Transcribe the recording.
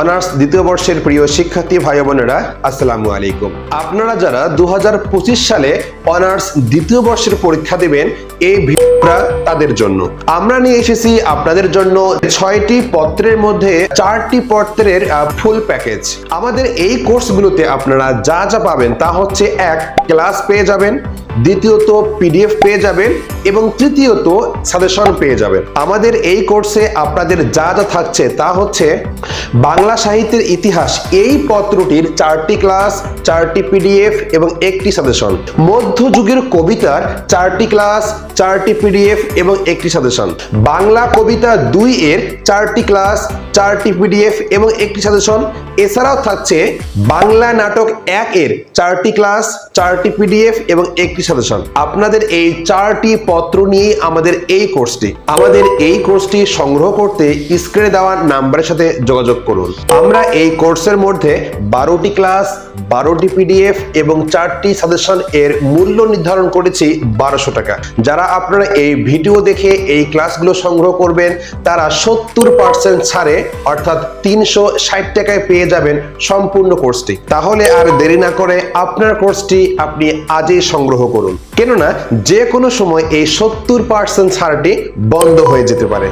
Honours দ্বিতীয় বর্ষের প্রিয় শিক্ষার্থী ভাই বোনেরা, আসসালামু আলাইকুম। আপনারা যারা দু হাজার পঁচিশ সালে অনার্স দ্বিতীয় বর্ষের পরীক্ষা দেবেন, এই ভিডিওটা তাদের জন্য। আমরা নিয়ে এসেছি আপনাদের জন্য ছয়টি পত্রের মধ্যে চারটি পত্রের ফুল প্যাকেজ আমাদের এই কোর্সগুলোতে আপনারা যা যা পাবেন তা হচ্ছে এক ক্লাস পেয়ে যাবেন দ্বিতীয়ত পিডিএফ পেয়ে যাবেন এবং তৃতীয়ত সাজেশন পেয়ে যাবেন। আমাদের এই কোর্সে আপনাদের যা যা থাকছে তা হচ্ছে বাংলা সাহিত্যের ইতিহাস। এই পত্রটির চারটি ক্লাস, চারটি পিডিএফ এবং একটি সাজেশন। মধ্যযুগের কবিতার চারটি ক্লাস, চারটি পিডিএফ এবং একটি সাজেশন। বাংলা কবিতা দুই এর চারটি ক্লাস, চারটি পিডিএফ এবং একটি সাজেশন। এছাড়াও থাকছে বাংলা নাটক এক এর চারটি ক্লাস, চারটি পিডিএফ এবং একটি সাজেশন। আপনাদের এই চারটি পত্র নিয়ে আমাদের এই কোর্সটি। আমাদের এই কোর্সটি সংগ্রহ করতে স্ক্রিনে দেওয়া নাম্বারের সাথে যোগাযোগ করুন। আমরা এই কোর্সের মধ্যে বারোটি ক্লাস বারোটি পিডিএফ এবং চারটি সাজেশন এর মূল্য নির্ধারণ করেছি বারোশো টাকা। যারা আপনারা এই ভিডিও দেখে এই ক্লাসগুলো সংগ্রহ করবেন, তারা সত্তর পার্সেন্ট ছাড়ে, অর্থাৎ তিনশো ষাট টাকায় পেয়ে যাবেন সম্পূর্ণ কোর্সটি। তাহলে আর দেরি না করে আপনার কোর্সটি আপনি আজই সংগ্রহ করুন। কেননা যে কোনো সময় এই সত্তর পার্সেন্ট ছাড়টি বন্ধ হয়ে যেতে পারে।